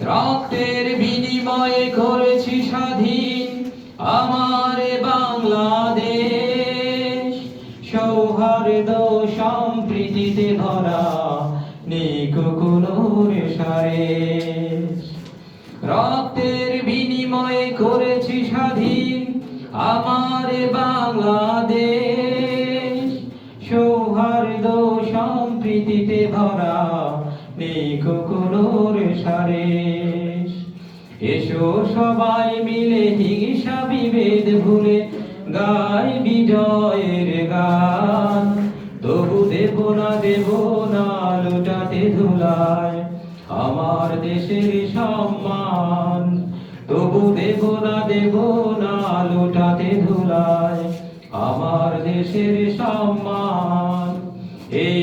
রক্তের বিনিময়ে করেছি স্বাধীন আমার বাংলাদেশ। সৌহার্দ সম্প্রীতিতে ভরা নিকুকুলোর সারে রক্তের বিনিময়ে করেছি স্বাধীন আমার বাংলাদেশ। সম্প্রীতিতে ভরা নিকুকুলোর সারে এসো সবাই মিলে হিংসা বিভেদ ভুলে গাই বিজয়ের গান। তবু দেব না দেব না লুটাতে ধুলায় আমার দেশের সম্মান। তবু দেব না দেব না লুটাতে ধুলায় আমার দেশের সম্মান। এই